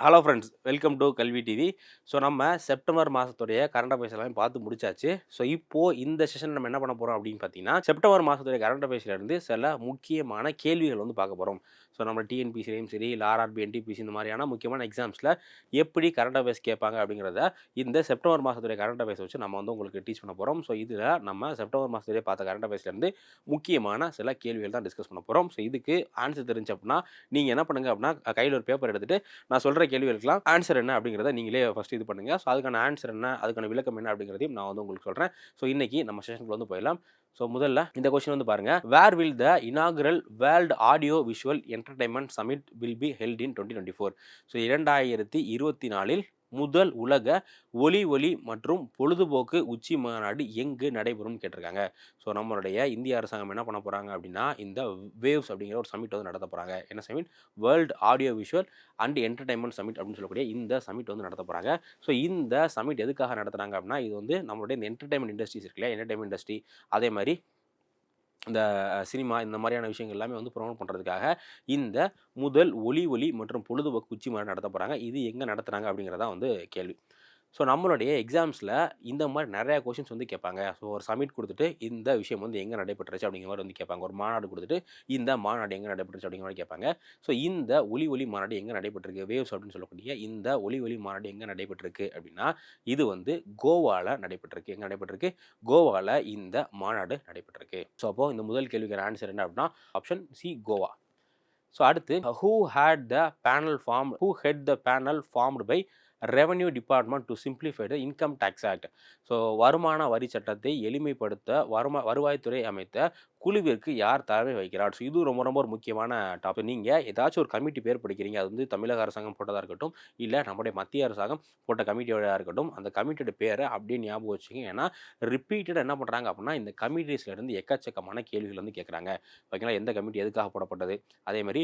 Hello friends welcome to Kalvi TV so நம்ம September மாதத்துடைய current affairs எல்லாமே பார்த்து முடிச்சாச்சு. ஸோ இப்போது இந்த செஷன் நம்ம என்ன பண்ண போகிறோம் அப்படின்னு பார்த்தீங்கன்னா செப்டம்பர் மாதத்துடைய கரண்ட் அஃபேர்ஸ்லேருந்து சில முக்கியமான கேள்விகள் வந்து பார்க்க போகிறோம் ஸோ நம்ம டிஎன்பிசிலையும் சரி இல்லை ஆர்ஆர்பி என்டிபிசி இந்த மாதிரியான முக்கியமான எக்ஸாம்ஸில் எப்படி கரண்ட் அஃபேர்ஸ் கேட்பாங்க அப்படிங்கிறத இந்த செப்டம்பர் மாதத்துடைய கரண்ட் அஃபேர்ஸ் வச்சு நம்ம வந்து உங்களுக்கு டீச் பண்ண போகிறோம் ஸோ இதில் நம்ம செப்டம்பர் மாதத்துடைய பார்த்த கரண்ட் அஃபேர்ஸ்லேருந்து முக்கியமான சில கேள்விகள் தான் டிஸ்கஸ் பண்ண போகிறோம் ஸோ இதுக்கு ஆன்சர் தெரிஞ்சு அப்படின்னா நீங்கள் என்ன பண்ணுங்க அப்படின்னா கையில் ஒரு பேப்பர் எடுத்துகிட்டு நான் சொல்கிற கேள்விகளுக்கெல்லாம் ஆன்சர் என்ன அப்படிங்கிறத நீங்களே ஃபஸ்ட் இது பண்ணுங்கள் ஸோ அதுக்கான ஆன்சர் என்ன அதுக்கான விளக்கம் என்ன அப்படிங்கிறதையும் நான் வந்து உங்களுக்கு சொல்கிறேன் ஸோ இன்றைக்கி நம்ம செஷனுக்கு வந்து போயிடலாம். ஸோ முதல்ல இந்த கொஸ்டின் வந்து பாருங்க. Where will the inaugural world audio visual entertainment summit will be held in twenty twenty four so இரண்டாயிரத்தி இருபத்தி நாலில் முதல் உலக ஒலி ஒலி மற்றும் பொழுதுபோக்கு உச்சி மாநாடு எங்கு நடைபெறும் கேட்டிருக்காங்க. ஸோ நம்மளுடைய இந்திய அரசாங்கம் என்ன பண்ண போகிறாங்க அப்படின்னா இந்த வேவ்ஸ் அப்படிங்கிற ஒரு சமிட் வந்து நடத்த போகிறாங்க என்ன summit world audio visual and entertainment summit அப்படின்னு சொல்லக்கூடிய இந்த சமிட் வந்து நடத்த போகிறாங்க ஸோ இந்த சமிட் எதுக்காக நடத்துகிறாங்க அப்படின்னா இது வந்து நம்மளுடைய இந்த என்டர்டைன்மெண்ட் இண்டஸ்ட்ரீஸ் இருக்குல்ல என்டர்டைன்மெண்ட் இண்டஸ்ட்ரி அதே மாதிரி இந்த சினிமா இந்த மாதிரியான விஷயங்கள் எல்லாமே வந்து ப்ரொமோட் பண்ணுறதுக்காக இந்த முதல் ஒலி ஒலி மற்றும் பொழுதுபோக்கு உச்சி மாநாடு நடத்த போகிறாங்க இது எங்கே நடத்துகிறாங்க அப்படிங்கிறதா வந்து கேள்வி. ஸோ நம்மளுடைய எக்ஸாம்ஸில் இந்த மாதிரி நிறையா கொஷின்ஸ் வந்து கேட்பாங்க. ஸோ ஒரு சமிட் கொடுத்துட்டு இந்த விஷயம் வந்து எங்கே நடைபெற்றுச்சு அப்படிங்கிற மாதிரி வந்து கேட்பாங்க. ஒரு மாநாடு கொடுத்துட்டு இந்த மாநாடு எங்கே நடைபெற்றுச்சு அப்படிங்கிற மாதிரி கேட்பாங்க. ஸோ இந்த ஒலி ஒலி மாநாடு எங்கே நடைபெற்றிருக்கு? வேவ்ஸ் அப்படின்னு சொல்லக்கூடிய இந்த ஒலி ஒலி மாநாடு எங்கே நடைபெற்றிருக்கு? அப்படின்னா இது வந்து கோவாவில் நடைபெற்றிருக்கு. எங்கே நடைபெற்றிருக்கு? கோவாவில் இந்த மாநாடு நடைபெற்றிருக்கு. ஸோ அப்போது இந்த முதல் கேள்விக்கான ஆன்சர் என்ன அப்படின்னா ஆப்ஷன் சி கோவா. ஸோ அடுத்து who head the panel form who head the panel formed by revenue department to simplify the income tax act so வருமான வரி சட்டத்தை எளிமைப்படுத்த வருமா வருவாய்த்துறை அமைத்த குழுவிற்கு யார் தலைமை வைக்கிறார் ஸோ இது ரொம்ப ரொம்ப ஒரு முக்கியமான டாபிக். நீங்கள் ஏதாச்சும் ஒரு கமிட்டி பேர் படிக்கிறீங்க. அது வந்து தமிழக அரசாங்கம் போட்டதாக இருக்கட்டும் இல்லை நம்முடைய மத்திய அரசாங்கம் போட்ட கமிட்டியோட இருக்கட்டும் அந்த கமிட்டியோட பேரை அப்படியே ஞாபகம் வச்சுங்க ஏன்னா ரிப்பீட்டடாக என்ன பண்ணுறாங்க அப்படின்னா இந்த கமிட்டிஸ்லேருந்து எக்கச்சக்கமான கேள்விகள் வந்து கேட்குறாங்க. ஓகேங்களா? எந்த கமிட்டி எதுக்காக போடப்பட்டது? அதே மாதிரி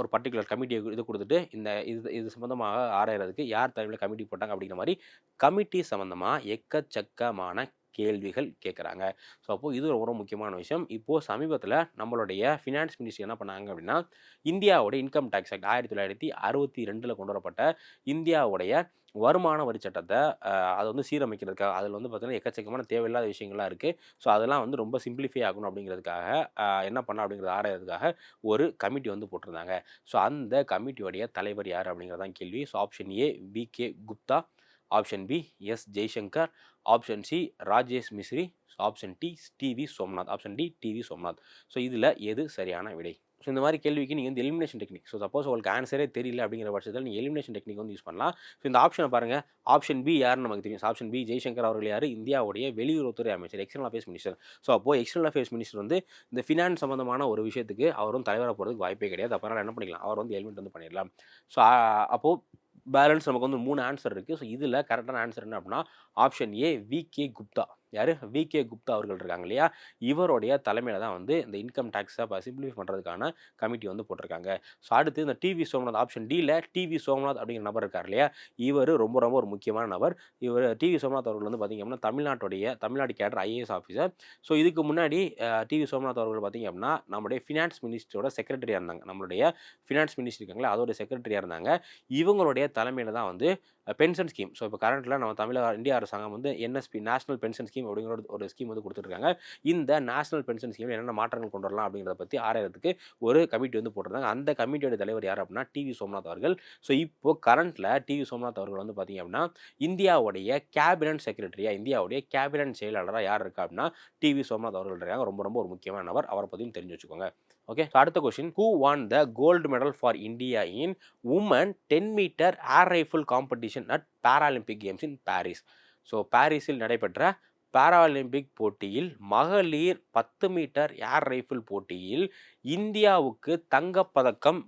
ஒரு பர்டிகுலர் கமிட்டியை இது கொடுத்துட்டு இந்த இது இது சம்மந்தமாக ஆராயறதுக்கு யார் தலைமையில் கமிட்டி போட்டாங்க அப்படிங்கிற மாதிரி கமிட்டி சம்மந்தமாக எக்கச்சக்கமான கேள்விகள் கேட்குறாங்க. ஸோ அப்போது இது ரொம்ப முக்கியமான விஷயம். இப்போது சமீபத்தில் நம்மளுடைய ஃபினான்ஸ் மினிஸ்ட்ரி என்ன பண்ணாங்க அப்படின்னா இந்தியாவோட இன்கம் டேக்ஸ் ஆக்ட் ஆயிரத்தி தொள்ளாயிரத்தி அறுபத்தி ரெண்டில் கொண்டு வரப்பட்ட இந்தியாவுடைய வருமான வரி சட்டத்தை அதை வந்து சீரமைக்கிறதுக்காக அதில் வந்து பார்த்திங்கன்னா எக்கச்சக்கமான தேவையில்லாத விஷயங்கள்லாம் இருக்குது ஸோ அதெல்லாம் வந்து ரொம்ப சிம்பிளிஃபை ஆகணும் அப்படிங்கிறதுக்காக என்ன பண்ண அப்படிங்கிறத ஆராயறதுக்காக ஒரு கமிட்டி வந்து போட்டிருந்தாங்க. ஸோ அந்த கமிட்டியோடைய தலைவர் யார் அப்படிங்கிறதான் கேள்வி. So option A V K Gupta. Option B S Jaishankar. Option C Rajesh Misri. Option D T V Somnath. Option D T V Somnath. So இதில் எது சரியான விடை? ஸோ இந்த மாதிரி கேள்விக்கு நீங்கள் வந்து எலிமினேஷன் டெக்னிக் ஸோ சப்போஸ் உங்களுக்கு ஆன்சரே தெரியல அப்படிங்கிற பட்சத்தில் நீங்கள் எலிமினேஷன் டெக்னிக் வந்து யூஸ் பண்ணலாம். ஸோ இந்த ஆப்ஷனை பாருங்கள் ஆப்ஷன் பி யாருன்னு நமக்கு தெரியும். ஆப்ஷன் பி ஜெய்சங்கர் அவர்கள் யார்? இந்தியாவுடைய வெளியுறவுத்துறை அமைச்சர் எக்ஸ்டர்னல் அஃபேர்ஸ் மினிஸ்டர் ஸோ அப்போ எக்ஸ்டர்னல் அஃபேர்ஸ் மினிஸ்டர் வந்து இந்த ஃபினான்ஸ் சம்மந்தமான ஒரு விஷயத்துக்கு அவரும் தலைவராக போகிறதுக்கு வாய்ப்பே கிடையாது. அப்போ என்ன பண்ணிக்கலாம்? அவர் வந்து எலிமெண்ட் வந்து பண்ணிடலாம். ஸோ அப்போது பேலன்ஸ் நமக்கு வந்து மூணு ஆன்சர் இருக்குது ஸோ இதில் கரெக்டான ஆன்சர் என்ன அப்படின்னா option A V K Gupta யார்? வி கே குப்தா அவர்கள் இருக்காங்க இல்லையா? இவருடைய தலைமையில் தான் வந்து இந்த இன்கம் டேக்ஸை சிம்பிளிஃபை பண்ணுறதுக்கான கமிட்டி வந்து போட்டிருக்காங்க. ஸோ அடுத்து இந்த டிவி சோம்நாத் ஆப்ஷன் டியில் டிவி சோம்நாத் அப்படிங்கிற நபர் இருக்கார் இல்லையா? இவர் ரொம்ப ரொம்ப ஒரு முக்கியமான நபர். இவர் டிவி சோம்நாத் அவர்கள் வந்து பார்த்திங்க அப்படின்னா தமிழ்நாட்டுடைய Tamil Nadu cadre IAS officer so இதுக்கு முன்னாடி டிவி சோம்நாத் அவர்கள் பார்த்திங்க அப்படின்னா நம்முடைய ஃபினான்ஸ் மினிஸ்டரோட செக்ரட்டரியாக இருந்தாங்க. நம்மளுடைய ஃபினான்ஸ் மினிஸ்டர் இருக்காங்களே அதோட செக்ரட்டரியாக இருந்தாங்க. இவங்களுடைய தலைமையில் தான் வந்து பென்ஷன் ஸ்கீம். ஸோ இப்போ கரண்ட்டில் நம்ம தமிழக இந்திய அரசாங்கம் வந்து என்எஸ்பி நேஷனல் பென்ஷன் ஸ்கீம் அப்படிங்கிற ஒரு ஸ்கீம் வந்து கொடுத்துருக்காங்க இந்த நேஷனல் பென்ஷன் ஸ்கீமில் என்னென்ன மாற்றங்கள் கொண்டு வரலாம் அப்படிங்கிறத பற்றி ஆராயறதுக்கு ஒரு கமிட்டி வந்து போட்டிருந்தாங்க. அந்த கமிட்டியோட தலைவர் யார் அப்படின்னா டிவி சோம்நாத் அவர்கள். ஸோ இப்போ கரண்ட்டில் டிவி சோம்நாத் அவர்கள் வந்து பார்த்திங்க அப்படின்னா இந்தியாவுடைய கேபினட் செக்ரட்டரியாக இந்தியாவுடைய கேபினட் செயலாளராக யார் இருக்கா அப்படின்னா டிவி சோம்நாத் அவர்கள் இருக்காங்க. ரொம்ப ரொம்ப ஒரு முக்கியமானவர் அவரை பற்றியும் தெரிஞ்சு வச்சுக்கோங்க. ஓகே? ஸோ அடுத்த question who won the gold medal for India in women ten metre air rifle competition at Paralympic games in Paris so பாரிஸில் நடைபெற்ற பாராலிம்பிக் போட்டியில் மகளிர் பத்து மீட்டர் ஏர் ரைஃபிள் போட்டியில் இந்தியாவுக்கு தங்கப்பதக்கம்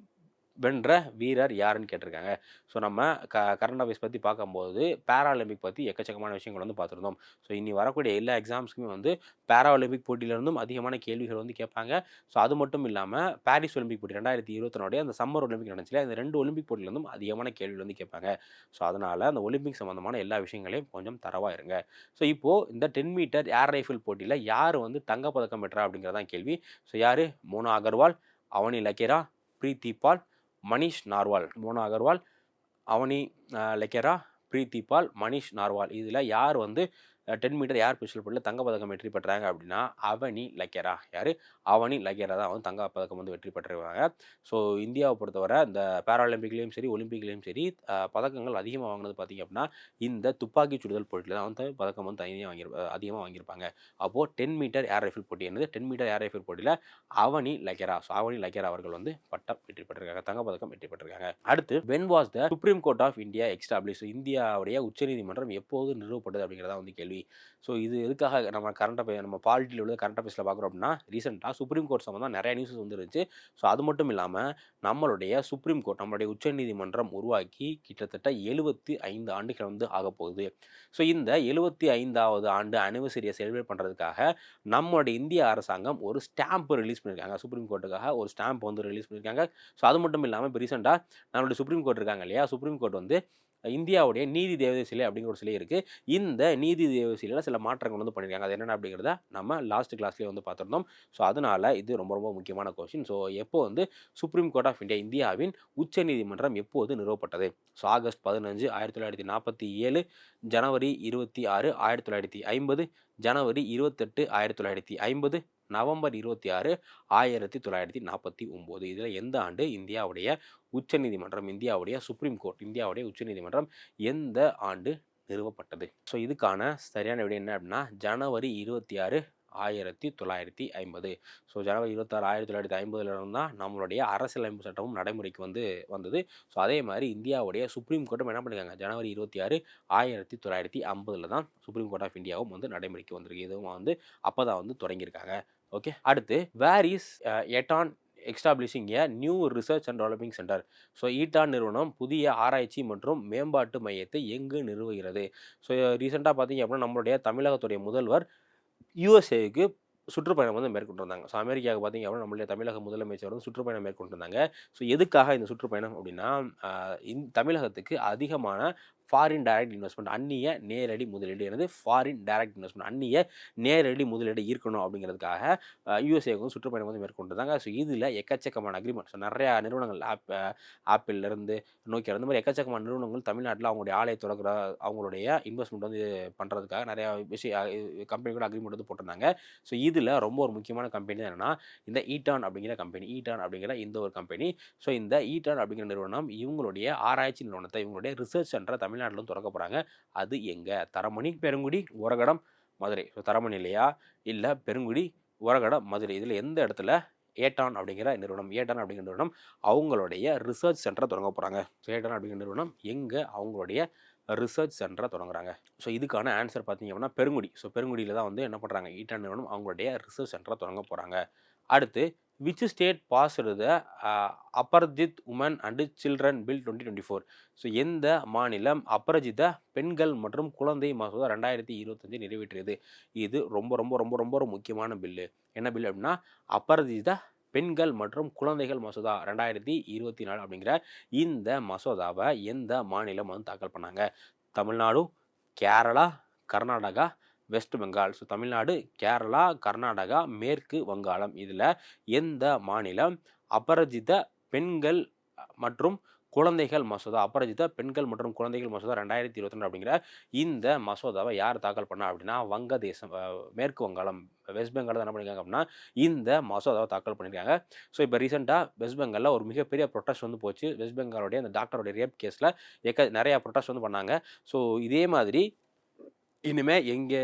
வென்ற வீரர் யாருன்னு கேட்டிருக்காங்க. ஸோ நம்ம க கரண்ட் அஃபேர்ஸ் பற்றி பார்க்கும்போது பேராலிம்பிக் பற்றி எக்கச்சக்கமான விஷயங்கள் வந்து பார்த்துருந்தோம். ஸோ இனி வரக்கூடிய எல்லா எக்ஸாம்ஸ்க்குமே வந்து பேராலிம்பிக் போட்டியிலிருந்தும் அதிகமான கேள்விகள் வந்து கேட்பாங்க. ஸோ அது மட்டும் இல்லாமல் பாரிஸ் ஒலிம்பிக் போட்டி ரெண்டாயிரத்தி இருபத்தினோடைய அந்த சம்மர் ஒலிம்பிக் நடந்துச்சுல அந்த ரெண்டு ஒலிம்பிக் போட்டியிலிருந்தும் அதிகமான கேள்விகள் வந்து கேட்பாங்க. ஸோ அதனால் அந்த ஒலிம்பிக் சம்மந்தமான எல்லா விஷயங்களையும் கொஞ்சம் தரவாக இருங்க. ஸோ இப்போது இந்த டென் மீட்டர் ஏர் ரைஃபிள் போட்டியில் யார் வந்து தங்கப்பதக்கம் பெற்றா அப்படிங்கிறதான் கேள்வி. ஸோ யார்? மோனா அகர்வால் அவனி லக்கேரா பிரீத்தி பால் மணிஷ் நார்வால் மோனா அகர்வால் அவனி லெக்கேரா பிரீத்தி பால் மணிஷ் நார்வால். இதில் யார் வந்து டென் மீட்டர் ஏர் பிஸ்டல் போட்டியில் தங்கப்பதக்கம் வெற்றி பெற்றாங்க அப்படின்னா அவனி லக்கேரா? யார்? அவனி லக்கேரா தான் வந்து தங்கப்பதக்கம் வந்து வெற்றி பெற்றிருக்காங்க. ஸோ இந்தியாவை பொறுத்தவரை இந்த பேராலிம்பிக்லேயும் சரி ஒலிம்பிக்லேயும் சரி பதக்கங்கள் அதிகமாக வாங்கினது பார்த்திங்க அப்படின்னா இந்த துப்பாக்கி சுடுதல் போட்டியில் தான் வந்து பதக்கம் வந்து தனியாக வாங்கி அதிகமாக வாங்கியிருப்பாங்க. அப்போது டென் மீட்டர் ஏர் ரைஃபிள் போட்டி என்னது? டென் மீட்டர் ஏர் ரைஃபிள் போட்டியில் அவனி லக்கேரா. ஸோ அவனி லக்கேரா அவர்கள் வந்து பட்டம் வெற்றி பெற்றிருக்காங்க தங்கப்பதக்கம் வெற்றி பெற்றிருக்காங்க. அடுத்து when was the Supreme Court of India establish. இந்தியாவுடைய உச்சநீதிமன்றம் எப்போது நிறுவப்பட்டது அப்படிங்கிறதா வந்து கேள்வி ஸோ இது எதுக்காக நம்ம கரண்ட் அஃபேர் நம்ம பாலிட்டியில் உள்ள கரண்ட் அஃபேர்ஸில் பார்க்குறோம் அப்படின்னா ரீசெண்டாக சுப்ரீம் கோர்ட் சம்மந்தம் நிறைய நியூஸஸ் வந்துருந்துச்சு. ஸோ அது மட்டும் இல்லாமல் நம்மளுடைய சுப்ரீம் கோர்ட் நம்மளுடைய உச்சநீதிமன்றம் உருவாக்கி கிட்டத்தட்ட எழுபத்தி ஐந்து ஆண்டுகள் வந்து ஆக போகுது. ஸோ இந்த எழுபத்தி ஐந்தாவது ஆண்டு அனிவர்சரியை செலிப்ரேட் பண்ணுறதுக்காக நம்மளுடைய இந்திய அரசாங்கம் ஒரு ஸ்டாம்ப் ரிலீஸ் பண்ணியிருக்காங்க சுப்ரீம் கோர்ட்டுக்காக ஒரு ஸ்டாம்ப் வந்து ரிலீஸ் பண்ணியிருக்காங்க ஸோ அது மட்டும் இல்லாமல் இப்போ ரீசெண்டாக நம்மளுடைய சுப்ரீம் கோர்ட் இருக்காங்க இல்லையா? சுப்ரீம் கோர்ட் வந்து இந்தியாவுடைய நீதி தேவதை சிலை அப்படிங்கிற ஒரு சிலை இருக்குது இந்த நீதி தேவதை சிலையில் சில மாற்றங்கள் வந்து பண்ணியிருக்காங்க அது என்னென்ன அப்படிங்கிறத நம்ம லாஸ்ட் கிளாஸ்லேயே வந்து பார்த்துருந்தோம். ஸோ அதனால் இது ரொம்ப ரொம்ப முக்கியமான கொஸ்டின் ஸோ எப்போ வந்து சுப்ரீம் கோர்ட் ஆஃப் இந்தியா இந்தியாவின் உச்சநீதிமன்றம் எப்போது நிறுவப்பட்டது? ஸோ ஆகஸ்ட் பதினஞ்சு ஆயிரத்தி தொள்ளாயிரத்தி நாற்பத்தி ஏழு ஜனவரி இருபத்தி ஆறு ஆயிரத்தி தொள்ளாயிரத்தி ஐம்பது ஜனவரி இருபத்தெட்டு ஆயிரத்தி தொள்ளாயிரத்தி ஐம்பது நவம்பர் இருபத்தி ஆறு ஆயிரத்தி தொள்ளாயிரத்தி நாற்பத்தி ஒம்பது. இதில் எந்த ஆண்டு? இந்தியாவுடைய உச்சநீதிமன்றம் இந்தியாவுடைய சுப்ரீம் கோர்ட் இந்தியாவுடைய உச்சநீதிமன்றம் எந்த ஆண்டு நிறுவப்பட்டது? ஸோ இதுக்கான சரியான விடை என்ன அப்படின்னா ஜனவரி இருபத்தி ஆறு ஆயிரத்தி தொள்ளாயிரத்தி ஐம்பது. ஸோ ஜனவரி இருபத்தாறு ஆயிரத்தி தொள்ளாயிரத்தி ஐம்பதுல தான் நம்மளுடைய அரசியலமைப்பு சட்டமும் நடைமுறைக்கு வந்து வந்தது. ஸோ அதே மாதிரி இந்தியாவுடைய சுப்ரீம் கோர்ட்டும் என்ன பண்ணிருக்காங்க? ஜனவரி இருபத்தி ஆறு ஆயிரத்தி தொள்ளாயிரத்தி ஐம்பதில் தான் சுப்ரீம் கோர்ட் ஆஃப் இந்தியாவும் வந்து நடைமுறைக்கு வந்திருக்கு. இதுவும் வந்து அப்போ தான் வந்து தொடங்கியிருக்காங்க. ஓகே. அடுத்து where is Eaton establishing a new research and developing centre so Eaton நிறுவனம் புதிய ஆராய்ச்சி மற்றும் மேம்பாட்டு மையத்தை எங்கு நிறுவுகிறது? ஸோ ரீசெண்டாக பார்த்தீங்க அப்படின்னா நம்மளுடைய தமிழகத்துடைய முதல்வர் யூஎஸ்ஏக்கு சுற்றுப்பயணம் வந்து மேற்கொண்டு வந்தாங்க ஸோ அமெரிக்காவுக்கு பார்த்தீங்க அப்படின்னா நம்மளுடைய தமிழக முதலமைச்சர் வந்து சுற்றுப்பயணம் மேற்கொண்டு வந்தாங்க ஸோ எதுக்காக இந்த சுற்றுப்பயணம் அப்படின்னா uh, இந் இந்த தமிழகத்துக்கு அதிகமான ஃபாரின் டைரக்ட் இன்வெஸ்ட்மெண்ட் அந்நிய நேரடி முதலீடு எனது ஃபாரின் டைரக்ட் இன்வெஸ்ட்மெண்ட் அந்நிய நேரடி முதலீடு ஈர்க்கணும் அப்படிங்கிறதுக்காக யூஎஸ்ஏக்கும் வந்து சுற்றுப்பயணம் வந்து மேற்கொண்டு வந்தாங்க ஸோ இதில் எக்கச்சக்கமான அக்ரிமெண்ட் ஸோ நிறையா நிறுவனங்கள் ஆப் ஆப்பிள்லேருந்து நோக்கியா இந்த மாதிரி எக்கச்சக்கமான நிறுவனங்கள் தமிழ்நாட்டில் அவங்களுடைய ஆலையை தொடங்குற அவங்களுடைய இன்வெஸ்ட்மெண்ட் வந்து பண்ணுறதுக்காக நிறையா விஷய கம்பெனிகளோட அக்ரிமெண்ட் வந்து போட்டிருந்தாங்க. ஸோ இதில் ரொம்ப ஒரு முக்கியமான கம்பெனி என்னென்னா இந்த ஈட்டான் அப்படிங்கிற கம்பெனி ஈட்டான் அப்படிங்கிற இந்த ஒரு கம்பெனி ஸோ இந்த ஈட்டான் அப்படிங்கிற நிறுவனம் இவங்களுடைய ஆராய்ச்சி நிறுவனத்தை இவங்களுடைய ரிசர்ச் சென்டரை தமிழ்நாட்டிலும் திறக்க போகிறாங்க அது எங்கே? தரமணி பெருங்குடி உரகடம் மதுரை. ஸோ தரமணி இல்லையா? இல்லை பெருங்குடி உரகடம் மதுரை. இதில் எந்த இடத்துல ஏட்டான் அப்படிங்கிற நிறுவனம் ஏட்டான் அப்படிங்கிற நிறுவனம் அவங்களுடைய ரிசர்ச் சென்டரை தொடங்க போகிறாங்க ஸோ ஏட்டான் அப்படிங்கிற நிறுவனம் எங்கே அவங்களுடைய ரிசர்ச் சென்டரை தொடங்குறாங்க. ஸோ இதுக்கான ஆன்சர் பார்த்தீங்க அப்படின்னா பெருங்குடி. ஸோ பெருங்குடியில் தான் வந்து என்ன பண்ணுறாங்க ஈட்டான் நிறுவனம் அவங்களுடைய ரிசர்ச் சென்டரை தொடங்க போகிறாங்க அடுத்து which state passed the Aparajita women and children bill twenty twenty four so எந்த மாநிலம் அபரஜித பெண்கள் மற்றும் குழந்தை மசோதா ரெண்டாயிரத்தி இருபத்தஞ்சு நிறைவேற்றியது? இது ரொம்ப ரொம்ப ரொம்ப ரொம்ப ஒரு முக்கியமான பில்லு என்ன பில் அப்படின்னா அபரஜித பெண்கள் மற்றும் குழந்தைகள் மசோதா ரெண்டாயிரத்தி இருபத்தி நாலு அப்படிங்கிற இந்த மசோதாவை எந்த மாநிலம் வந்து தாக்கல் பண்ணாங்க? தமிழ்நாடு கேரளா கர்நாடகா வெஸ்ட் பெங்கால் ஸோ தமிழ்நாடு கேரளா கர்நாடகா மேற்கு வங்காளம். இதில் எந்த மாநிலம்? அபரஜித பெண்கள் மற்றும் குழந்தைகள் மசோதா. அபரஜித பெண்கள் மற்றும் குழந்தைகள் மசோதா ரெண்டாயிரத்தி இருபத்தி ரெண்டு அப்படிங்கிற இந்த மசோதாவை யார் தாக்கல் பண்ணா அப்படின்னா வங்கதேசம் மேற்கு வங்காளம் வெஸ்ட் பெங்கால் தான் என்ன பண்ணியிருக்காங்க அப்படின்னா இந்த மசோதாவை தாக்கல் பண்ணியிருக்காங்க ஸோ இப்போ ரீசெண்டாக வெஸ்ட் பெங்காலில் ஒரு மிகப்பெரிய ப்ரொட்டஸ்ட் வந்து போச்சு. வெஸ்ட் பெங்காலுடைய அந்த டாக்டருடைய ரேப் கேஸில் எக்க நிறையா ப்ரொட்டஸ்ட் வந்து பண்ணாங்க. ஸோ இதே மாதிரி இனிமே எங்கே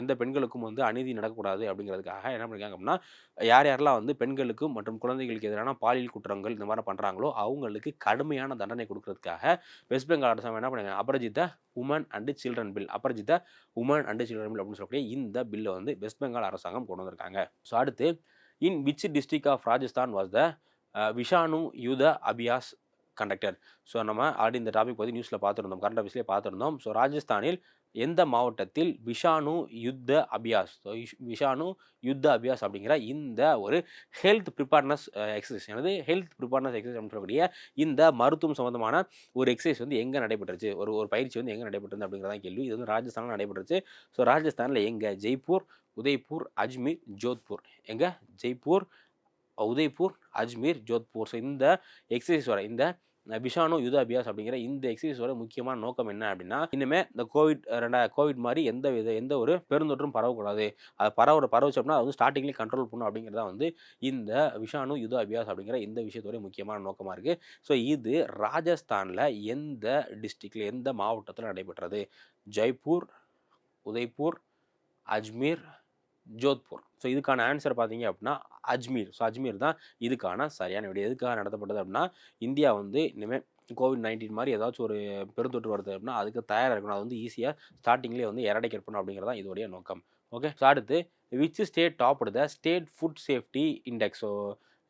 எந்த பெண்களுக்கும் வந்து அநீதி நடக்கக்கூடாது அப்படிங்கிறதுக்காக என்ன பண்ணிருக்காங்க அப்படின்னா யார் யாரெல்லாம் வந்து பெண்களுக்கும் மற்றும் குழந்தைகளுக்கு எதிரான பாலியல் குற்றங்கள் இந்த மாதிரி பண்ணுறாங்களோ அவங்களுக்கு கடுமையான தண்டனை கொடுக்கறதுக்காக வெஸ்ட் பெங்கால் அரசாங்கம் என்ன பண்ணுங்க Aparajita women and children bill Aparajita women and children bill அப்படின்னு சொல்லக்கூடிய இந்த பில்லை வந்து வெஸ்ட் பெங்கால் அரசாங்கம் கொண்டு வந்திருக்காங்க. ஸோ அடுத்து in which district of Rajasthan was the Vishanu Yudh Abhyas conducted so நம்ம ஆல்ரெடி இந்த டாபிக் பற்றி நியூஸில் பார்த்துருந்தோம் கரண்ட் ஆஃபீஸ்லேயே பார்த்துருந்தோம். ஸோ ராஜஸ்தானில் எந்த மாவட்டத்தில் விஷானு யுத்த அபியாஸ் விஷானு யுத்த அபியாஸ் அப்படிங்கிற இந்த ஒரு ஹெல்த் ப்ரிப்பேர்னஸ் எக்ஸசைஸ் எனது ஹெல்த் ப்ரிப்பேர்னஸ் எக்ஸசைஸ் அப்படின்னு சொல்லக்கூடிய இந்த மருத்துவம் சம்மந்தமான ஒரு எக்ஸசைஸ் வந்து எங்கே நடைபெற்றுச்சு? ஒரு ஒரு பயிற்சி வந்து எங்கே நடைபெற்றது அப்படிங்கிறதான் கேள்வி. இது வந்து ராஜஸ்தானில் நடைபெற்றுச்சு. ஸோ ராஜஸ்தானில் எங்கே? ஜெய்ப்பூர் உதய்பூர் அஜ்மீர் ஜோத்பூர். எங்கே? ஜெய்ப்பூர் உதய்பூர் அஜ்மீர் ஜோத்பூர். ஸோ இந்த எக்ஸசைஸ் வர இந்த விஷானு விஷாணு யுத அபியாஸ் அப்படிங்கிற இந்த எக்ஸசைஸோட முக்கியமான நோக்கம் என்ன அப்படின்னா இனிமேல் இந்த கோவிட் ரெண்டா கோவிட் மாதிரி எந்த வித எந்த ஒரு பெருந்தொற்றும் பரவக்கூடாது. அது பரவ பரவச்சு அப்படின்னா அது வந்து ஸ்டார்டிங்லேயே கண்ட்ரோல் பண்ணும் அப்படிங்கிறதா வந்து இந்த விஷாணு யுத அபியாஸ் அப்படிங்கிற இந்த விஷயத்தோட முக்கியமான நோக்கமாக இருக்குது ஸோ இது ராஜஸ்தானில் எந்த டிஸ்ட்ரிக்டில் எந்த மாவட்டத்தில் நடைபெற்றது? ஜெய்ப்பூர் உதய்பூர் அஜ்மீர் ஜோத்பூர். ஸோ இதுக்கான ஆன்சர் பார்த்தீங்க அப்படின்னா அஜ்மீர். ஸோ அஜ்மீர் தான் இதுக்கான சரியான விட. எதுக்காக நடத்தப்பட்டது அப்படின்னா இந்தியா வந்து இனிமேல் கோவிட் நைன்டீன் மாதிரி ஏதாச்சும் ஒரு பெருந்தொற்று வருது அப்படின்னா அதுக்கு தயாராக இருக்கணும். அது வந்து ஈஸியாக ஸ்டார்டிங்லேயே வந்து எரடைக்கட் பண்ணணும் அப்படிங்கிறதான் இதோடைய நோக்கம். ஓகே ஸோ அடுத்து which state top the state food safety index so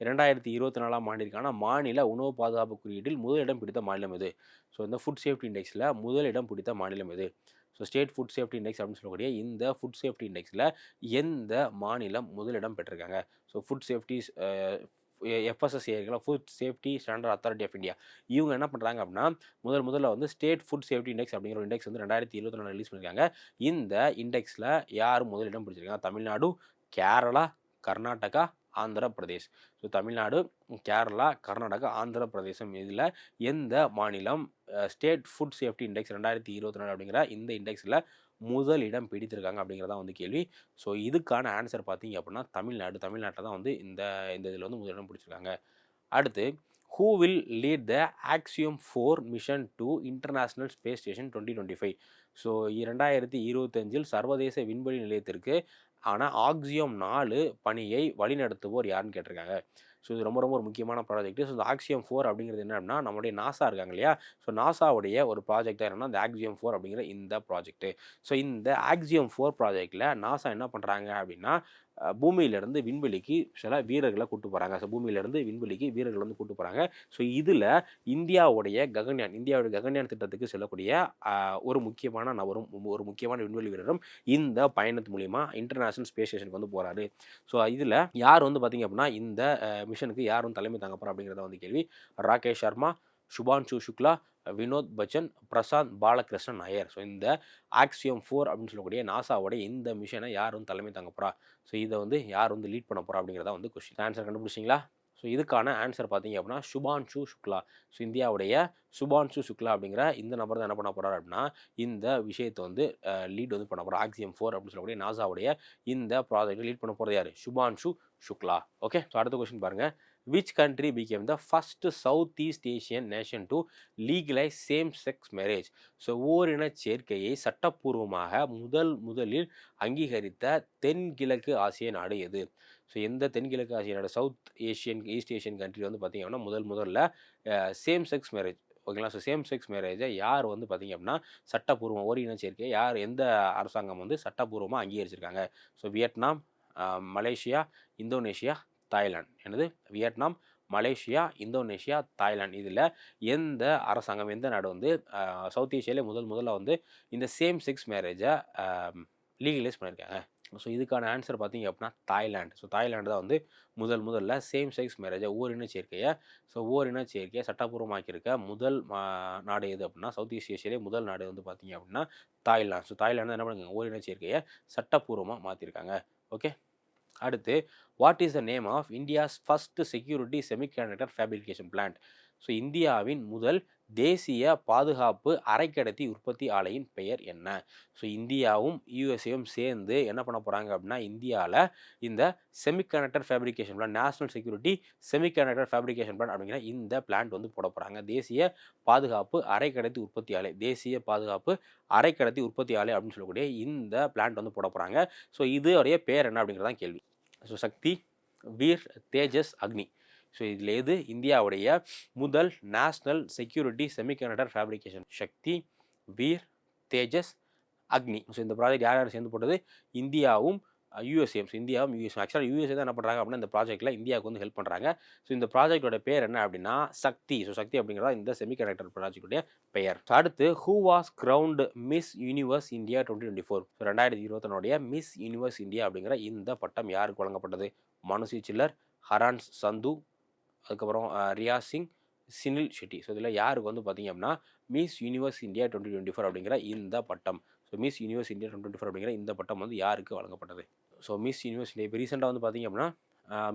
இரண்டாயிரத்தி இருபத்தி நாலாம் ஆண்டிற்கான மாநில உணவு பாதுகாப்பு குறியீட்டில் முதலிடம் பிடித்த மாநிலம் எது? ஸோ இந்த ஃபுட் சேஃப்டி இண்டெக்ஸில் முதலிடம் பிடித்த மாநிலம் எது? So state food safety index அப்படின்னு சொல்லக்கூடிய இந்த ஃபுட் சேஃப்டி இண்டெக்ஸில் எந்த மாநிலம் முதலிடம் பெற்றிருக்காங்க? So food safety எஃப்எஸ்எஸ்ஏங்களா food safety standard authority of India இவங்க என்ன பண்ணுறாங்க அப்படின்னா முதல் முதல்ல வந்து ஸ்டேட் ஃபுட் சேஃப்டி இண்டெக்ஸ் அப்படிங்கிற ஒரு இண்டெக்ஸ் வந்து ரெண்டாயிரத்தி இருபத்தி நாலு ரிலீஸ் பண்ணியிருக்காங்க இந்த இண்டெக்ஸில் யார் முதலிடம் பிடிச்சிருக்காங்க? தமிழ்நாடு கேரளா கர்நாடகா ஆந்திர பிரதேஷ் ஸோ தமிழ்நாடு கேரளா கர்நாடகா ஆந்திர பிரதேசம் இதில் எந்த மாநிலம் ஸ்டேட் ஃபுட் சேஃப்டி இண்டெக்ஸ் ரெண்டாயிரத்தி இருபத்தி நாலு அப்படிங்கிற இந்த இண்டெக்ஸில் முதல் இடம் பிடித்திருக்காங்க அப்படிங்கிறதா வந்து கேள்வி. ஸோ இதுக்கான ஆன்சர் பார்த்தீங்க அப்படின்னா தமிழ்நாடு தமிழ்நாட்டில் தான் வந்து இந்த இந்த இதில் வந்து முதலிடம் பிடிச்சிருக்காங்க. அடுத்து who will lead the Axiom four mission to international space station twenty twenty five so இரண்டாயிரத்தி இருபத்தஞ்சில் சர்வதேச விண்வெளி நிலையத்திற்கு ஆனால் ஆக்சியம் நாலு பணியை வழிநடத்துவோர் யாருன்னு கேட்டிருக்காங்க. ஸோ இது ரொம்ப ரொம்ப ஒரு முக்கியமான ப்ராஜெக்ட் ஸோ இந்த ஆக்சியம் ஃபோர் அப்படிங்கிறது என்ன அப்படின்னா நம்மளுடைய நாசா இருக்காங்க இல்லையா? ஸோ நாசாவுடைய ஒரு ப்ராஜெக்டாக என்னன்னா இந்த ஆக்சியம் ஃபோர் அப்படிங்கிற இந்த ப்ராஜெக்ட்டு ஸோ இந்த ஆக்சியம் ஃபோர் ப்ராஜெக்டில் நாசா என்ன பண்ணுறாங்க அப்படின்னா பூமியிலேருந்து விண்வெளிக்கு சில வீரர்களை கூட்டு போகிறாங்க ஸோ பூமியிலிருந்து விண்வெளிக்கு வீரர்கள் வந்து கூட்டு போகிறாங்க ஸோ இதில் இந்தியாவுடைய ககன்யான் இந்தியாவுடைய ககன்யான் திட்டத்துக்கு செல்லக்கூடிய ஒரு முக்கியமான நபரும் ஒரு முக்கியமான விண்வெளி வீரரும் இந்த பயணத்து மூலிமா இன்டர்நேஷனல் ஸ்பேஸ் ஸ்டேஷனுக்கு வந்து போகிறாரு ஸோ இதில் யார் வந்து பார்த்திங்க அப்படின்னா இந்த மிஷனுக்கு யாரும் தலைமை தாங்க போகிறா அப்படிங்கிறத வந்து கேள்வி. ராகேஷ் சர்மா சுபான்ஷு சுக்லா வினோத் பச்சன் பிரசாந்த் பாலகிருஷ்ணன் நாயர். ஸோ இந்த ஆக்சியம் ஃபோர் அப்படின்னு சொல்லக்கூடிய நாசாவோட இந்த மிஷனை யார் வந்து தலைமை தாங்க போகிறா ஸோ இதை வந்து யார் வந்து லீட் பண்ண போகிறா அப்படிங்கிறத வந்து கொஸ்டின் ஆன்சர் கண்டுபிடிச்சிங்களா? ஸோ இதுக்கான ஆன்சர் பார்த்தீங்க அப்படின்னா சுபான்ஷு சுக்லா. ஸோ இந்தியாவுடைய சுபான்ஷு சுக்லா அப்படிங்கிற இந்த நபர் தான் என்ன பண்ண போகிறார் அப்படின்னா இந்த விஷயத்தை வந்து லீட் வந்து பண்ண போகிறார் ஆக்சியம் ஃபோர் அப்படின்னு சொல்லக்கூடிய நாசாவுடைய இந்த ப்ராஜெக்டை லீட் பண்ண போகிறது யார்? சுபான்ஷு சுக்லா. ஓகே ஸோ அடுத்த கொஸ்டின் பாருங்கள் which country become the first south east Asian nation to legalise same sex marriage so ஓரின சேர்க்கையை சட்டப்பூர்வமாக முதல் முதலில் அங்கீகரித்த தென்கிழக்கு ஆசிய நாடு எது? ஸோ எந்த தென்கிழக்கு ஆசிய நாடு? South Asian east Asian country வந்து பார்த்தீங்கன்னா முதல் முதல்ல சேம் செக்ஸ் மேரேஜ் ஓகேங்களா ஸோ சேம் செக்ஸ் மேரேஜை யார் வந்து பார்த்தீங்க அப்படின்னா சட்டப்பூர்வம் ஓரின சேர்க்கை யார் எந்த அரசாங்கம் வந்து சட்டப்பூர்வமாக அங்கீகரிச்சிருக்காங்க? So Vietnam Malaysia Indonesia Thailand. எனது வியட்நாம் மலேசியா இந்தோனேஷியா தாய்லாந்து. இதில் எந்த அரசாங்கம் எந்த நாடு வந்து சவுத் ஏஷியாவிலே முதல் முதல்ல வந்து இந்த சேம் செக்ஸ் மேரேஜை லீகலைஸ் பண்ணியிருக்காங்க ஸோ இதுக்கான ஆன்சர் பார்த்தீங்க அப்படின்னா தாய்லாண்டு ஸோ தாய்லாண்டு தான் வந்து முதல் முதல்ல சேம் செக்ஸ் மேரேஜை ஓரின சேர்க்கையை ஸோ ஓரின சேர்க்கையை சட்டப்பூர்வமாக்கியிருக்க முதல் மா- நாடு எது அப்படின்னா சவுத் ஈஸ்ட் ஏஷியாவிலே முதல் நாடு வந்து பார்த்தீங்க அப்படின்னா தாய்லாந்து. ஸோ தாய்லாந்து என்ன பண்ணுங்க? ஓரின சேர்க்கையை சட்டப்பூர்வமாக மாற்றிருக்காங்க ஓகே அடுத்து what is the name of India's first security semiconductor fabrication plant so இந்தியாவின் முதல் தேசிய பாதுகாப்பு அரைக்கடத்தி உற்பத்தி ஆலையின் பெயர் என்ன? ஸோ இந்தியாவும் யூஎஸ்ஏவும் சேர்ந்து என்ன பண்ண போகிறாங்க அப்படின்னா இந்தியாவில் இந்த semiconductor fabrication plan national security semiconductor fabrication plan அப்படிங்கிற இந்த பிளான்ட் வந்து போட போகிறாங்க தேசிய பாதுகாப்பு அரைக்கடத்தி உற்பத்தி ஆலை தேசிய பாதுகாப்பு அரைக்கடத்தி உற்பத்தி ஆலை அப்படின்னு சொல்லக்கூடிய இந்த பிளான்ட் வந்து போட போகிறாங்க ஸோ இதோடைய பேர் என்ன அப்படிங்கிறதான் கேள்வி. ஸோ சக்தி வீர் தேஜஸ் அக்னி. ஸோ இதில் எது? இந்தியாவுடைய முதல் national security semiconductor fabrication Shakti Veer Tejas Agni. So இந்த ப்ராஜெக்ட் யார் யார் சேர்ந்து போட்டது? இந்தியாவும் யூஎஸ்ஏம் ஸோ இந்தியாவும் யூஎஸ் ஆக்சுவலாக யூஎஸ்ஏ தான் என்ன பண்ணுறாங்க அப்படின்னா இந்த ப்ராஜெக்ட்டில் இந்தியாவுக்கு வந்து ஹெல்ப் பண்ணுறாங்க ஸோ இந்த ப்ராஜெக்டோட பேர் என்ன அப்படின்னா சக்தி. ஸோ சக்தி அப்படிங்கிறதா இந்த செமிகண்டக்டர் ப்ராஜெக்டுடைய பெயர். அடுத்து who was crowned Miss Universe India twenty twenty four so ரெண்டாயிரத்தி இருபத்தொன்னுடைய மிஸ் யூனிவர்ஸ் இந்தியா அப்படிங்கிற இந்த பட்டம் யாருக்கு வழங்கப்பட்டது? மனுஷி சில்லர் ஹரான்ஸ் சந்து அதுக்கப்புறம் ரியா சிங் சினில் ஷெட்டி. ஸோ இதில் யாருக்கு வந்து பார்த்தீங்க அப்படின்னா Miss Universe India twenty twenty four அப்படிங்கிற இந்த பட்டம். So Miss Universe India twenty four அப்படிங்கிற இந்த பட்டம் வந்து யாருக்கு வழங்கப்பட்டது? ஸோ மிஸ் யூனிவர்ஸ் இந்தியா இப்போ ரீசெண்டாக வந்து பார்த்தீங்க அப்படின்னா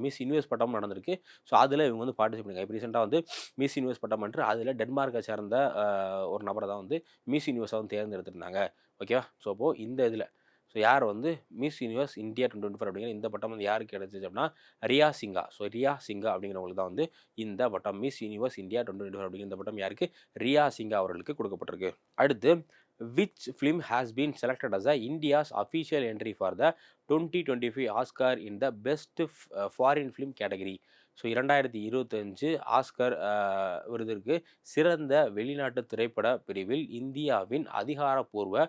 மிஸ் யூனிவர்ஸ் பட்டம் நடந்திருக்கு. ஸோ அதில் இவங்க வந்து பார்ட்டிசிபேட் இப்போ ரீசெண்டாக வந்து மிஸ் யூனிவர்ஸ் பட்டம் என்று அதில் டென்மார்க்கை சேர்ந்த ஒரு நபரை தான் வந்து மிஸ் யூனிவர்ஸாக வந்து தேர்ந்தெடுத்திருந்தாங்க. ஓகேவா ஸோ அப்போது இந்த இதில் ஸோ யார் வந்து Miss Universe India twenty twenty four அப்படிங்கிற இந்த பட்டம் வந்து யாருக்கு கிடைச்சிச்சு அப்படின்னா ரியா சிங்கா. ஸோ ரியா சிங்கா அப்படிங்கிறவங்களுக்கு தான் வந்து இந்த பட்டம் Miss Universe India twenty twenty four அப்படிங்கிற இந்த பட்டம் யாருக்கு? ரியா சிங்கா அவர்களுக்கு கொடுக்கப்பட்டிருக்கு. அடுத்து which film has been selected as a India's official entry for the twenty twenty five Oscar in the best foreign film category so இரண்டாயிரத்தி இருபத்தஞ்சு ஆஸ்கர் uh, விருதிற்கு சிறந்த வெளிநாட்டு திரைப்பட பிரிவில் இந்தியாவின் அதிகாரப்பூர்வ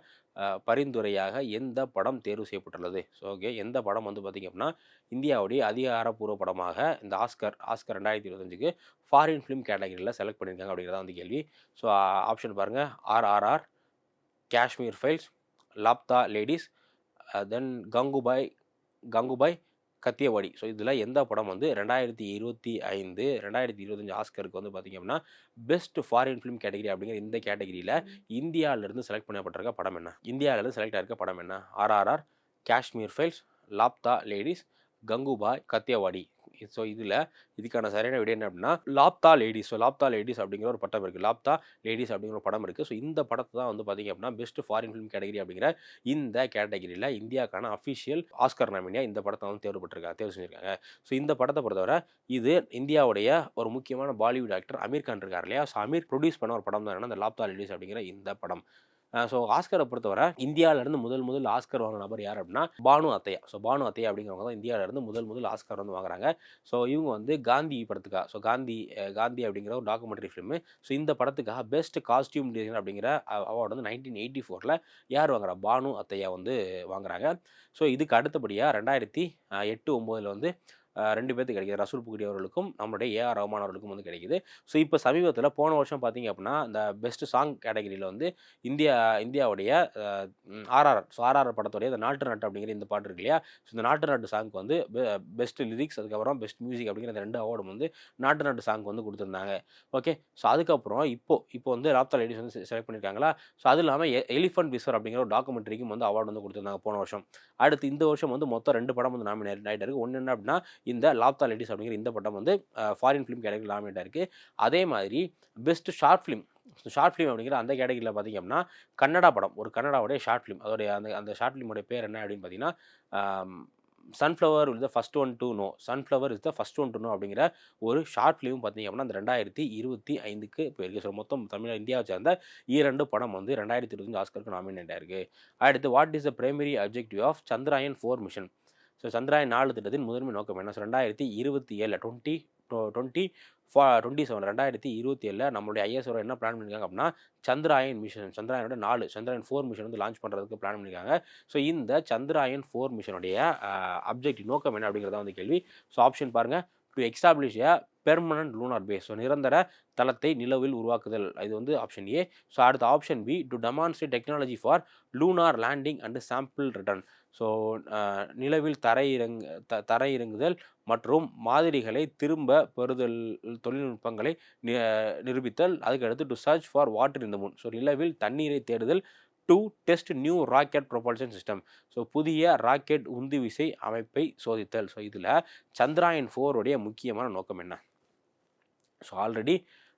பரிந்துரையாக எந்த படம் தேர்வு செய்யப்பட்டுள்ளது? ஸோ ஓகே எந்த படம் வந்து பார்த்திங்க அப்படின்னா இந்தியாவுடைய அதிகாரப்பூர்வ படமாக இந்த ஆஸ்கர் ஆஸ்கர் ரெண்டாயிரத்தி இருபத்தஞ்சுக்கு ஃபாரின் ஃபிலிம் கேட்டகரியில் செலக்ட் பண்ணியிருக்காங்க அப்படிங்கிறதா வந்து கேள்வி. ஸோ ஆப்ஷன் பாருங்கள் RRR Kashmir files Laapataa ladies then Gangubai Gangubai Kathiawadi. So இதில் எந்த படம் வந்து ரெண்டாயிரத்தி இருபத்தி ஐந்து ரெண்டாயிரத்தி இருபத்தஞ்சு ஆஸ்கருக்கு வந்து பார்த்திங்க அப்படின்னா பெஸ்ட் ஃபாரின் ஃபிலிம் கேட்டகரி அப்படிங்கிற இந்த கேட்டகரியில் இந்தியாவிலேருந்து செலக்ட் பண்ணப்பட்டிருக்க படம் என்ன? இந்தியாவிலேருந்து செலக்ட் ஆயிருக்க படம் என்ன? RRR Kashmir files Laapataa ladies Gangubai Kathiawadi so இதில் இதுக்கான சரியான விடை என்ன அப்படின்னா Laapataa ladies so Laapataa ladies அப்படிங்கிற ஒரு பட்டம் இருக்குது லாப்தா லேடிஸ் அப்படிங்கிற ஒரு படம் இருக்குது ஸோ இந்த படத்தை தான் வந்து பார்த்திங்க அப்படின்னா பெஸ்ட் ஃபாரின் ஃபிலிம் கேட்டகரி அப்படிங்கிற இந்த கேட்டகரியில் இந்தியாக்கான அஃபிஷியல் ஆஸ்கர் நாமினியாக இந்த படத்தை வந்து தேர்வு பெற்றிருக்காங்க தேர்வு செஞ்சுருக்காங்க. ஸோ இந்த படத்தை பொறுத்தவரை இது இந்தியாவுடைய ஒரு முக்கியமான பாலிவுட் ஆக்டர் அமீர் கான் இருக்கார் இல்லையா? ஸோ அமீர் ப்ரொடியூஸ் பண்ண ஒரு படம் தான் என்னன்னா இந்த லாப்தா லேடிஸ் அப்படிங்கிற இந்த படம். ஸோ ஆஸ்கரை பொறுத்தவரை இந்தியாவிலேருந்து முதல் முதல் ஆஸ்கர் வாங்கின நபர் யார் அப்படின்னா பானு அத்தையா. ஸோ பானு அத்தையா அப்படிங்கிறவங்க தான் இந்தியாவிலேருந்து முதல் முதல் ஆஸ்கர் வந்து வாங்குறாங்க. ஸோ இவங்க வந்து காந்தி படத்துக்காக ஸோ காந்தி காந்தி அப்படிங்கிற ஒரு டாக்குமெண்ட்ரி ஃபிலிமு ஸோ இந்த படத்துக்காக பெஸ்ட் காஸ்டியூம் டிசைனர் அப்படிங்கிற அவார்டு வந்து நைன்டீன் எயிட்டி ஃபோரில் யார் வாங்குறா? பானு அத்தையா வந்து வாங்குறாங்க. ஸோ இதுக்கு அடுத்தபடியாக ரெண்டாயிரத்தி எட்டு ஒம்போதில் வந்து ரெண்டு பேர்த்துக்கு கிடைக்கிது. ரசூல் புகடி அவர்களுக்கும் நம்மளுடைய ஏஆர் ரஹ்மான் அவர்களுக்கும் வந்து கிடைக்குது. ஸோ இப்போ சமீபத்தில் போன வருஷம் பார்த்தீங்க அப்படின்னா இந்த பெஸ்ட் சாங் கேட்டகரியில் வந்து இந்தியா இந்தியாவுடைய ஆர்ஆர் ஸோ ஆர்ஆர் படத்துடைய இந்த நாட்டு நாட்டு அப்படிங்கிற இந்த பாட்டு இருக்கு இல்லையா? ஸோ இந்த நாட்டு நாட்டு சாங்க்கு வந்து பெஸ்ட் லிரிக்ஸ் அதுக்கப்புறம் பெஸ்ட் மியூசிக் அப்படிங்கிற இந்த ரெண்டு அவார்டும் வந்து நாட்டு நாட்டு சாங்க்கு வந்து கொடுத்துருந்தாங்க. ஓகே? ஸோ அதுக்கப்புறம் இப்போ இப்போ வந்து ராப்தா லேடிஸ் வந்து செலக்ட் பண்ணியிருக்காங்களா ஸோ அது இல்லாமல் எலிஃபண்ட் விஸ்வர் அப்படிங்கிற ஒரு டாக்குமெண்ட்ரிக்கும் வந்து அவார்டு வந்து கொடுத்துருந்தாங்க போன வருஷம். அடுத்து இந்த வருஷம் வந்து மொத்தம் ரெண்டு படம் வந்து நாமினேட் ஆகிட்டு இருக்குது ஒன்று என்ன அப்படின்னா இந்த லாப்தா லேடிஸ் அப்படிங்கிற இந்த படம் வந்து ஃபாரின் ஃபிலிம் கேட்டகரி நாமினேட் ஆயிருக்கு. அதே மாதிரி best short film short film அப்படிங்கிற அந்த கேட்டகரியில் பார்த்திங்க அப்படின்னா கன்னடா படம் ஒரு கன்னடாவுடைய ஷார்ட் ஃபிலிம் அதோடைய அந்த அந்த ஷார்ட் ஃபிலிமுடைய பேர் என்ன அப்படின்னு பார்த்தீங்கன்னா sunflower is the first one to know sunflower is the first one to know அப்படிங்கிற ஒரு ஷார்ட் ஃபிலிம் பார்த்தீங்க அப்படின்னா அந்த ரெண்டாயிரத்தி இருபத்தி ஐந்துக்கு போயிருக்கு. ஸோ மொத்தம் தமிழ் இந்தியாவை சேர்ந்த இரண்டு படம் வந்து ரெண்டாயிரத்தி இருபத்தஞ்சு ஆஸ்கருக்கு நாமினேட் ஆயிருக்கு. அடுத்து what is the primary objective of Chandrayaan four mission so Chandrayaan நாலு திட்டத்தின் முதன்மை நோக்கம் என்ன? ஸோ ரெண்டாயிரத்தி இருபத்தி ஏழில் டுவெண்ட்டி டுவெண்ட்டி ஃபா டுவெண்ட்டி செவன் ரெண்டாயிரத்தி இருபத்தி ஏழில் நம்மளுடைய ஐஎஸ்ஓ என்ன பிளான் பண்ணியிருக்காங்க அப்படின்னா சந்திராயன் மிஷன் சந்திராயனோட நாலு சந்திராயன் ஃபோர் மிஷன் வந்து லான்ச் பண்ணுறதுக்கு பிளான் பண்ணியிருக்காங்க ஸோ இந்த சந்திராயன் ஃபோர் மிஷனுடைய அப்ஜெக்டிவ் நோக்கம் என்ன அப்படிங்கிறத வந்து கேள்வி. ஸோ ஆப்ஷன் பாருங்கள் to establish a permanent lunar base so நிரந்தர தளத்தை நிலவில் உருவாக்குதல். இது வந்து ஆப்ஷன் ஏ ஸோ அடுத்த option B to demonstrate technology for lunar landing and sample return so நிலவில் தரையிறங் த தரையிறங்குதல் மற்றும் மாதிரிகளை திரும்ப பெறுதல் தொழில்நுட்பங்களை நி- நிரூபித்தல். அதுக்கடுத்து டு சர்ச் ஃபார் வாட்டர் இந்த மூன் ஸோ நிலவில் தண்ணீரை தேடுதல் to test new rocket propulsion system so புதிய ராக்கெட் உந்து விசை அமைப்பை சோதித்தல். ஸோ இதில் சந்திராயன் ஃபோருடைய முக்கியமான நோக்கம் என்ன? ஸோ ஆல்ரெடி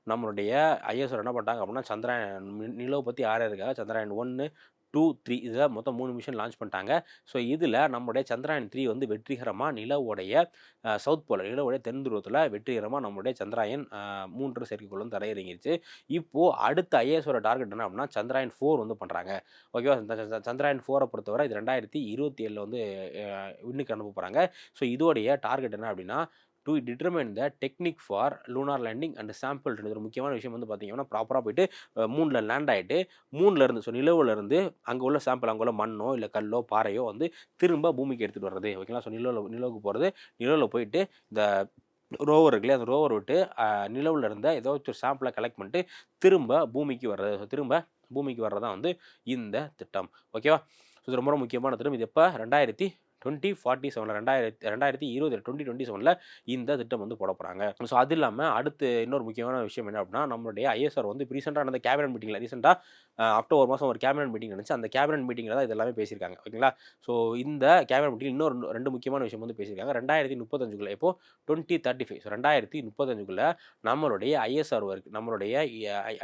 நம்மளுடைய ஐஎஸ்ஓ என்ன பண்ணிட்டாங்க அப்படின்னா சந்திராயன் நிலவை பற்றி ஆறு இருக்காங்க? சந்திராயன் ஒன்று டூ த்ரீ இதில் மொத்தம் மூணு மிஷன் லான்ச் பண்ணிட்டாங்க. ஸோ இதில் நம்முடைய சந்திராயன் த்ரீ வந்து வெற்றிகரமாக நிலவுடைய சவுத் போல நிலவுடைய தென் துருவத்தில் வெற்றிகரமாக நம்முடைய சந்திராயன் மூன்று செயற்கைக்கோள் வந்து தரையிறங்கிருச்சு. இப்போது அடுத்த ஐஏஎஸோட டார்கெட் என்ன அப்படின்னா சந்திராயன் ஃபோர் வந்து பண்ணுறாங்க ஓகேவா சந்திராயன் ஃபோரை பொறுத்தவரை இது ரெண்டாயிரத்தி இருபத்தி ஏழில் வந்து விண்ணுக்கு அனுப்ப போகிறாங்க ஸோ இதோடைய டார்கெட் என்ன அப்படின்னா to determine the technique for lunar landing and sample இது ஒரு முக்கியமான விஷயம் வந்து பார்த்தீங்கன்னா ப்ராப்பராக போயிட்டு மூணில் லேண்ட் ஆகிட்டு மூணில் இருந்து ஸோ நிலவுலேருந்து அங்கே உள்ள சாம்பிள் அங்கே உள்ள மண்ணோ இல்லை கல்லோ பாறையோ வந்து திரும்ப பூமிக்கு எடுத்துகிட்டு வர்றது. ஓகேங்களா ஸோ நிலவில் நிலவுக்கு போகிறது நிலவில் போயிட்டு இந்த ரோவர் இருக்குல்லையே அந்த ரோவர் விட்டு நிலவில் இருந்த ஏதோ ஒரு சாம்பிளை கலெக்ட் பண்ணிட்டு திரும்ப பூமிக்கு வர்றது. ஸோ திரும்ப பூமிக்கு வர்றதான் வந்து இந்த திட்டம். ஓகேவா ஸோ இது ரொம்ப ரொம்ப முக்கியமான திட்டம். இது எப்போ? ரெண்டாயிரத்தி டுவெண்ட்டி ஃபார்ட்டி செவனில் ரெண்டாயிரத்தி ரெண்டாயிரத்தி இருபது டுவெண்ட்டி டுவெண்ட்டி செவனில் இந்த திட்டம் வந்து போட போகிறாங்க ஸோ அது இல்லாமல் அடுத்து இன்னொரு முக்கியமான விஷயம் என்ன அப்படின்னா நம்மளுடைய ஐஎஸ்ஆர் வந்து இப்போ ரீசெண்டாக நடந்த கேபினட் மீட்டிங்கில் ரீசெண்டாக அக்டோபர் மாதம் ஒரு கேபினட் மீட்டிங் நடந்துச்சு. அந்த கேபினட் மீட்டிங்கில் தான் இதெல்லாமே பேசியிருக்காங்க. ஓகேங்களா? ஸோ இந்த கேபினட் மீட்டிங் இன்னொரு ரெண்டு- ரெண்டு முக்கியமான விஷயம் வந்து பேசியிருக்காங்க. ரெண்டாயிரத்தி முப்பத்தஞ்சுக்குள்ள இப்போ டுவெண்ட்டி தேர்ட்டி ஃபைவ் ஸோ ரெண்டாயிரத்தி முப்பத்தஞ்சுக்குள்ள நம்மளுடைய ஐஎஸ்ஆர் ஒர்க் நம்மளுடைய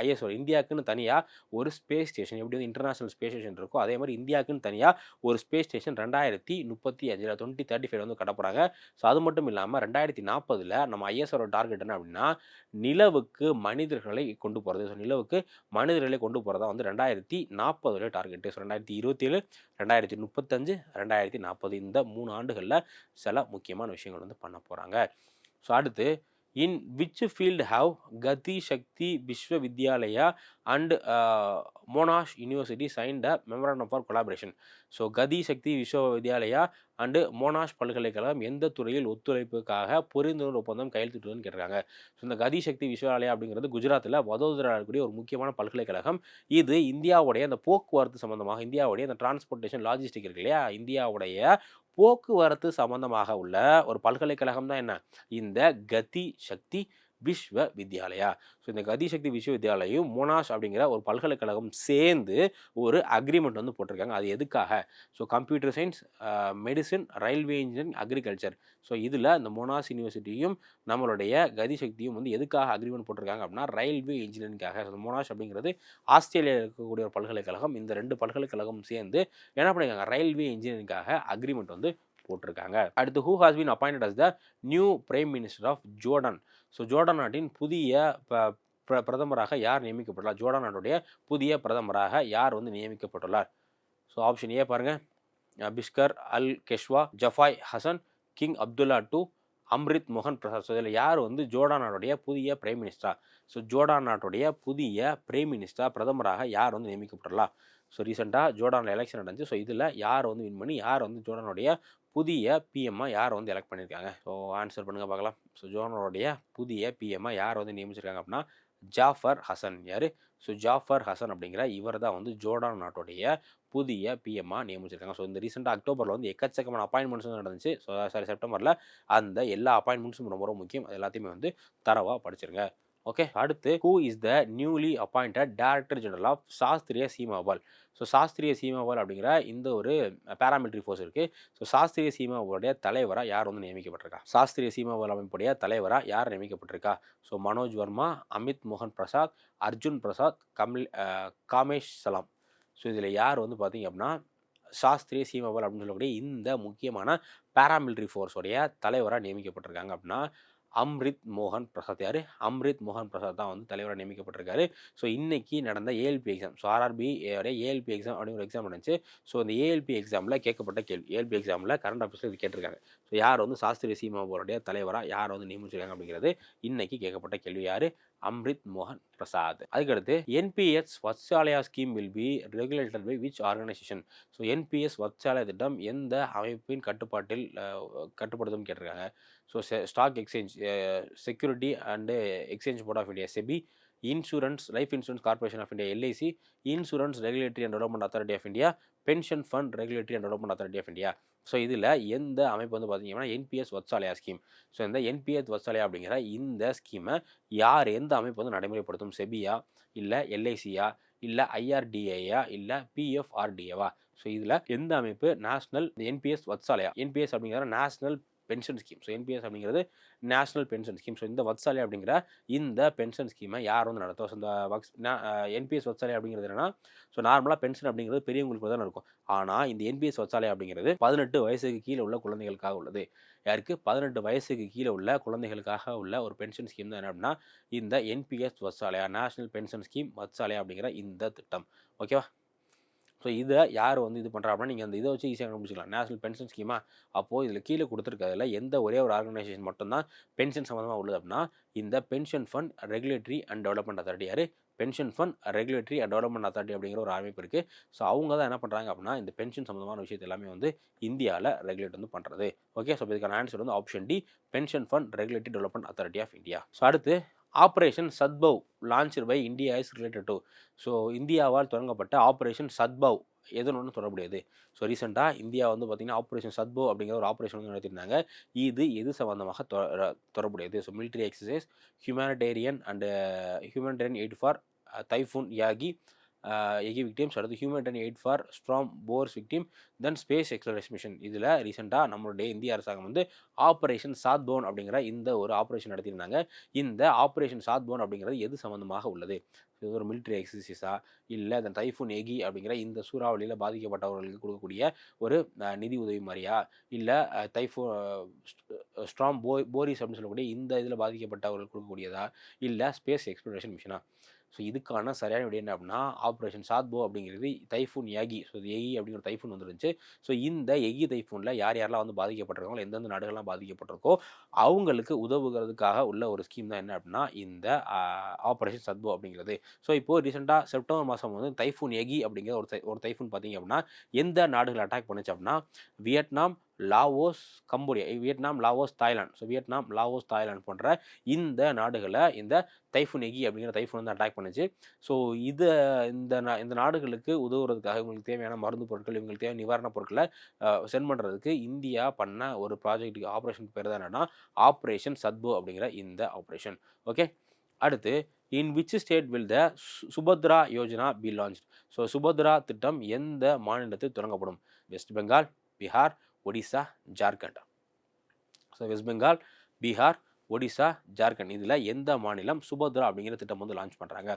ஐஎஸ்ஆர் இந்தியாவுக்குன்னு தனியாக ஒரு ஸ்பேஸ் ஸ்டேஷன் எப்படி வந்து இன்டர்நேஷனல் ஸ்பேஸ் ஸ்டேஷன் இருக்கோ அதே மாதிரி இந்தியாவுக்குன்னு தனியாக ஒரு ஸ்பேஸ் ஸ்டேஷன் ரெண்டாயிரத்தி முப்பத்தி அஞ்சில் டுவெண்ட்டி தேர்ட்டி ஃபைவ் வந்து கட்டப்படுறாங்க ஸோ அது மட்டும் இல்லாமல் ரெண்டாயிரத்தி நாற்பதில் நம்ம ஐஎஸ்ஆரோட டார்கெட் என்ன அப்படின்னா நிலவுக்கு மனிதர்களை கொண்டு போகிறது ஸோ நிலவுக்கு மனிதர்களை கொண்டு போகிறதா வந்து ரெண்டாயிரத்தி நாற்பதுல டார்கெட்டு ஸோ ரெண்டாயிரத்தி இருபத்தேழு ரெண்டாயிரத்தி முப்பத்தஞ்சு ரெண்டாயிரத்தி நாற்பது இந்த மூணு ஆண்டுகளில் சில முக்கியமான விஷயங்கள் வந்து பண்ண போகிறாங்க ஸோ அடுத்து இன் which field have Gati Shakti Vishwavidyalaya and Monash University signed a memorandum for collaboration. So Gati Shakti Vishwavidyalaya and Monash பல்கலைக்கழகம் எந்த துறையில் ஒத்துழைப்புக்காக புரிந்துணர்வு ஒப்பந்தம் கையெழுத்திட்டுன்னு கேட்டிருக்காங்க. ஸோ இந்த கதி சக்தி விஸ்வவித்யாலயா அப்படிங்கிறது குஜராத்தில் வதோதரா இருக்கக்கூடிய ஒரு முக்கியமான பல்கலைக்கழகம். இது இந்தியாவுடைய அந்த போக்குவரத்து சம்பந்தமாக இந்தியாவுடைய அந்த டிரான்ஸ்போர்ட்டேஷன் லாஜிஸ்டிக் இருக்கு இல்லையா? இந்தியாவுடைய போக்குவரத்து சம்பந்தமாக உள்ள ஒரு பல்கலைக்கழகம் தான் என்ன? இந்த கதி சக்தி விஸ்வ வித்யாலயா ஸோ இந்த கதிசக்தி விஸ்வவித்யாலயம் மோனாஷ் அப்படிங்கிற ஒரு பல்கலைக்கழகம் சேர்ந்து ஒரு அக்ரிமெண்ட் வந்து போட்டிருக்காங்க. அது எதுக்காக? So computer science medicine railway engineering agriculture so இதில் இந்த மோனாஸ் யூனிவர்சிட்டியும் நம்மளுடைய கதி சக்தியும் வந்து எதுக்காக அக்ரிமெண்ட் போட்டிருக்காங்க அப்படின்னா ரயில்வே இன்ஜினியரிங்காக ஸோ மோனாஷ் அப்படிங்கிறது ஆஸ்திரேலியாவில் இருக்கக்கூடிய ஒரு பல்கலைக்கழகம். இந்த ரெண்டு பல்கலைக்கழகம் சேர்ந்து என்ன பண்ணிருக்காங்க? ரயில்வே இன்ஜினியரிங்காக அக்ரிமெண்ட் வந்து போட்டிருக்காங்க. அடுத்து who has been appointed as the new prime minister of Jordan so Jordan நாட்டின் புதிய ப- பிர- பிரதமராக யார் நியமிக்கப்பட்டுள்ளார்? ஜோர்டான் நாட்டுடைய புதிய பிரதமராக யார் வந்து நியமிக்கப்பட்டுள்ளார்? ஸோ ஆப்ஷன் ஏ பாருங்கள் Bisher al Khasawneh Jafar Hassan King Abdullah two Amrit மோகன் பிரசாத். ஸோ இதில் யார் வந்து ஜோர்டான் நாட்டுடைய புதிய பிரைம் மினிஸ்டரா? ஸோ ஜோர்டான் நாட்டுடைய புதிய பிரைம் மினிஸ்டர் பிரதமராக யார் வந்து நியமிக்கப்பட்டுள்ளா ஸோ ரீசெண்டாக ஜோர்டானில் எலெக்ஷன் நடந்துச்சு. ஸோ இதில் யார் வந்து வின் பண்ணி யார் வந்து ஜோர்டானுடைய புதிய பிஎம்மாக யார் வந்து எலெக்ட் பண்ணியிருக்காங்க? ஸோ ஆன்சர் பண்ணுங்கள் பார்க்கலாம். ஸோ ஜோனருடைய புதிய பிஎம்மாக யார் வந்து நியமிச்சிருக்காங்க அப்படின்னா ஜாஃபர் ஹசன். யார்? ஸோ ஜாஃபர் ஹசன் அப்படிங்கிற இவர் தான் வந்து ஜோர்டான் நாட்டுடைய புதிய பிஎம்மாக நியமிச்சிருக்காங்க. ஸோ இந்த ரீசெண்டாக அக்டோபரில் வந்து எக்கச்சக்கமான அப்பாயின்மெண்ட்ஸ் நடந்துச்சு. ஸோ சாரி செப்டம்பரில் அந்த எல்லா அப்பாயின்மெண்ட்ஸும் ரொம்ப ரொம்ப முக்கியம். அது எல்லாத்தையுமே வந்து தரவாக படிச்சிருங்க. ஓகே? அடுத்து who is the newly appointed director general of Sashastra Seema Bal so சாஸ்திரிய சீமாவால் அப்படிங்கிற இந்த ஒரு பேராமிலிட்ரி ஃபோர்ஸ் இருக்குது ஸோ சாஸ்திரிய சீமாவோடைய தலைவராக யார் வந்து நியமிக்கப்பட்டிருக்கா? சாஸ்திரிய சீமாவால் அமைப்புடைய தலைவராக யார் நியமிக்கப்பட்டிருக்கா? ஸோ மனோஜ் வர்மா அமித் மோகன் பிரசாத் அர்ஜுன் பிரசாத் கமல் காமேஷ் சலாம். ஸோ இதில் யார் வந்து பார்த்தீங்க அப்படின்னா சாஸ்திரிய சீமாவால் அப்படின்னு சொல்லக்கூடிய இந்த முக்கியமான பேராமிலிட்ரி ஃபோர்ஸோடைய தலைவராக நியமிக்கப்பட்டிருக்காங்க அப்படின்னா அம்ரித் மோகன் பிரசாத் யார்? அம்ரித் மோகன் பிரசாத் தான் வந்து தலைவராக நியமிக்கப்பட்டிருக்காரு. ஸோ இன்றைக்கி நடந்த ALP exam so RRB ALP exam அப்படின்னு ஒரு எக்ஸாம் நடந்துச்சு. ஸோ இந்த ஏஎல்பி எக்ஸாமில் கேட்கப்பட்ட கேள்வி ஏஎல்பி எக்ஸாமில் கரண்ட் ஆஃபீஸில் இது கேட்டிருக்காங்க. ஸோ யார் வந்து சாஸ்திரி போருடைய தலைவராக யார் வந்து நியமிச்சிருக்காங்க அப்படிங்கிறது இன்றைக்கி கேட்கப்பட்ட கேள்வி யார்? அம்ரித் மோகன் பிரசாத். அதுக்கடுத்து NPS Vatsalya scheme will be regulated by which organisation so NPS Vatsalya திட்டம் எந்த அமைப்பின் கட்டுப்பாட்டில் கட்டுப்படுத்தும் கேட்டிருக்காங்க. So stock exchange security and exchange board of India SEBI insurance life insurance corporation of India LIC insurance regulatory and development authority of India pension fund regulatory and development authority of India so இதில் எந்த அமைப்பு வந்து பார்த்தீங்கன்னா NPS Vatsalya scheme so இந்த NPS Vatsalya அப்படிங்கிற இந்த ஸ்கீமை யார் எந்த அமைப்பு வந்து நடைமுறைப்படுத்தும்? செபியா இல்லை எல்ஐசியா இல்லை ஐஆர்டிஏயா இல்லை பிஎஃப்ஆர்டிஏவா ஸோ இதில் எந்த அமைப்பு? நேஷனல் என்பிஎஸ் வத்சாலயா என்பிஎஸ் அப்படிங்கிற national pension scheme. So NPS அப்படிங்கிறது நேஷனல் பென்ஷன் ஸ்கீம். ஸோ இந்த வத்சாலை அப்படிங்கிற இந்த பென்ஷன் ஸ்கீமை யார் வந்து நடத்தும்? ஸோ இந்த வக்ஸ் என்பிஎஸ் வத்சாலை அப்படிங்கிறது என்னன்னா ஸோ நார்மலாக பென்ஷன் அப்படிங்கிறது பெரியவங்களுக்கு தான் இருக்கும். ஆனால் இந்த என்பிஎஸ் வத்சாலை அப்படிங்கிறது பதினெட்டு வயசுக்கு கீழே உள்ள குழந்தைகளுக்காக உள்ளது. யாருக்கு? பதினெட்டு வயசுக்கு கீழே உள்ள குழந்தைகளுக்காக உள்ள ஒரு பென்ஷன் ஸ்கீம் தான் என்ன அப்படின்னா இந்த NPS Vatsalya national pension scheme Vatsalya அப்படிங்கிற இந்த திட்டம். ஓகேவா ஸோ இதை யார் வந்து இது பண்ணுறா அப்படின்னா நீங்கள் அந்த இதை வச்சு ஈஸியாக கண்டுபிடிச்சிக்கலாம். நேஷனல் பென்ஷன் ஸ்கீமா அப்போது இதில் கீழே கொடுத்துருக்கிறதுல எந்த ஒரே ஒரு ஆர்கனைசேஷன் மட்டும்தான் பென்ஷன் சம்மந்தமாக உள்ளது அப்படின்னா இந்த pension fund regulatory and development authority யார்? Pension fund regulatory and development authority அப்படிங்கிற ஒரு அமைப்பு இருக்குது ஸோ அவங்க தான் என்ன பண்ணுறாங்க அப்படின்னா இந்த பென்ஷன் சம்மந்தமான விஷயத்தை எல்லாமே வந்து இந்தியாவில் ரெகுலேட் வந்து பண்ணுறது ஓகே ஸோ இதுக்கான ஆன்சர் வந்து option D pension fund regulatory development authority of India so அடுத்து operation Sadbhav launch by India is related to so இந்தியாவால் தொடங்கப்பட்ட ஆப்ரேஷன் சத்பவ். எதுன்னு தொடர்புடையது? ஸோ ரீசெண்டாக இந்தியா வந்து பார்த்திங்கன்னா ஆப்ரேஷன் சத்போ அப்படிங்கிற ஒரு ஆப்ரேஷன் வந்து நடத்தியிருந்தாங்க. இது எது சம்மந்தமாக தொ- தொடர்புடையது? So military exercise humanitarian and humanitarian aid for typhoon Yagi Yagi victims அடுத்து humanitarian aid for strong force victim then space exploration mission இதில் ரீசெண்டாக நம்மளுடைய இந்திய அரசாங்கம் வந்து ஆப்ரேஷன் சாத்போன் அப்படிங்கிற இந்த ஒரு ஆப்ரேஷன் நடத்தியிருந்தாங்க. இந்த ஆப்ரேஷன் சாத்போன் அப்படிங்கிறது எது சம்மந்தமாக உள்ளது? இது ஒரு மிலிட்ரி எக்ஸசைஸா இல்லை இந்த டைஃபூன் எகி அப்படிங்கிற இந்த சூறாவளியில் பாதிக்கப்பட்டவர்களுக்கு கொடுக்கக்கூடிய ஒரு நிதி உதவி மாதிரியா? இல்லை டைஃபோ ஸ்ட்ராங் போ போரிஸ் அப்படின்னு சொல்லக்கூடிய இந்த இதில் பாதிக்கப்பட்டவர்களுக்கு கொடுக்கக்கூடியதா? இல்லை ஸ்பேஸ் எக்ஸ்ப்ளோரேஷன் மிஷனா ஸோ இதுக்கான சரியான விடை என்ன அப்படின்னா ஆப்ரேஷன் சாத்போ அப்படிங்கிறது தைஃபூன் யாகி ஸோ எகி அப்படிங்கிற தைஃபூன் வந்துருந்துச்சு. ஸோ இந்த எகி தைஃபூனில் யார் யாரெல்லாம் வந்து பாதிக்கப்பட்டிருக்காங்களோ எந்தெந்த நாடுகள்லாம் பாதிக்கப்பட்டிருக்கோ அவங்களுக்கு உதவுகிறதுக்காக உள்ள ஒரு ஸ்கீம் தான் என்ன அப்படின்னா இந்த ஆப்ரேஷன் சத்போ அப்படிங்கிறது ஸோ இப்போது ரீசெண்டாக செப்டம்பர் மாதம் வந்து தைஃபூன் எகி அப்படிங்கிற ஒரு தை ஒரு தைஃபூன் பார்த்தீங்க அப்படின்னா எந்த நாடுகள் அட்டாக் பண்ணுச்சு அப்படின்னா Vietnam Laos Cambodia Vietnam Laos Thailand. So Vietnam Laos Thailand போன்ற இந்த நாடுகளை இந்த தைஃபுன் எகி அப்படிங்கிற தைஃபுன் வந்து அட்டாக் பண்ணுச்சு. ஸோ இதை இந்த நா- இந்த நாடுகளுக்கு உதவுறதுக்காக இவங்களுக்கு தேவையான மருந்து பொருட்கள் இவங்களுக்கு தேவையான நிவாரணப் பொருட்களை சென்ட் பண்ணுறதுக்கு இந்தியா பண்ண ஒரு ப்ராஜெக்ட்டுக்கு ஆப்ரேஷன் பேர் தான் என்னென்னா ஆப்ரேஷன் சத்பு அப்படிங்கிற இந்த ஆப்ரேஷன் ஓகே அடுத்து in which state will the Subhadra Yojana be launch so Subhadra திட்டம் எந்த மாநிலத்தில் தொடங்கப்படும்? West Bengal Bihar Odisha Jharkhand. So west Bengal Bihar Odisha Jharkhand. இதில் எந்த மாநிலம் சுபத்ரா அப்படிங்கிற திட்டம் வந்து லான்ச் பண்ணுறாங்க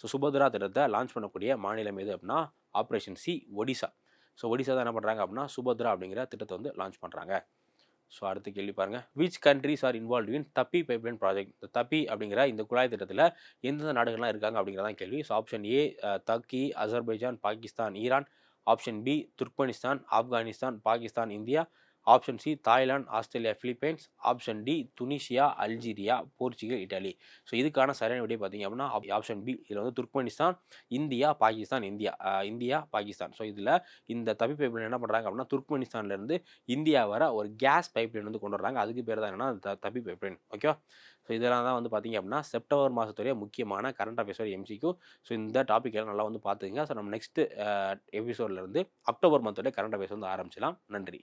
ஸோ சுபத்ரா திட்டத்தை லான்ச் பண்ணக்கூடிய மாநிலம் எது அப்படின்னா operation C Odisha. So Odisha தான் என்ன பண்ணுறாங்க அப்படின்னா சுபத்ரா அப்படிங்கிற திட்டத்தை வந்து லான்ச் பண்ணுறாங்க ஸோ அடுத்து கேள்வி பாருங்கள் which countries are involve in TAPI pipeline project இந்த தப்பி அப்படிங்கிற இந்த குழாய் திட்டத்தில் எந்தெந்த நாடுகள்லாம் இருக்காங்க அப்படிங்கிறதான் கேள்வி. So option A Turkey Azerbaijan Pakistan Iran option B Turkmenistan Afghanistan Pakistan India option C Thailand Australia Philippines. Option D Tunisia Algeria Portugal Italy. So இதுக்கான சரியான விடை பார்த்தீங்க அப்படின்னா ஆப்ஷன் பி இதில் வந்து Turkmenistan India Pakistan India India Pakistan. So இதில் இந்த தப்பி பைப்லைன் என்ன பண்ணுறாங்க அப்படின்னா துர்க்மெனிஸ்தான்லேருந்து இந்தியா வர ஒரு கேஸ் பைப்லைன் வந்து கொண்டு வர்றாங்க. அதுக்கு பேர் தான் என்னன்னா த- தப்பி பைப்லைன் ஓகேவா ஸோ இதெல்லாம் தான் வந்து பார்த்தீங்க அப்படின்னா செப்டம்பர் மாதத்துடைய முக்கியமான கரண்ட் அஃபேர்ஸோட எம்சிக்கு ஸோ இந்த டாபிக் எல்லாம் நல்லா வந்து பார்த்துங்க ஸோ நம்ம நெக்ஸ்ட் எபிசோட்லேருந்து அக்டோபர் மந்தோடைய கரண்ட் அஃபேர்ஸ் வந்து ஆரம்பிச்சலாம் நன்றி.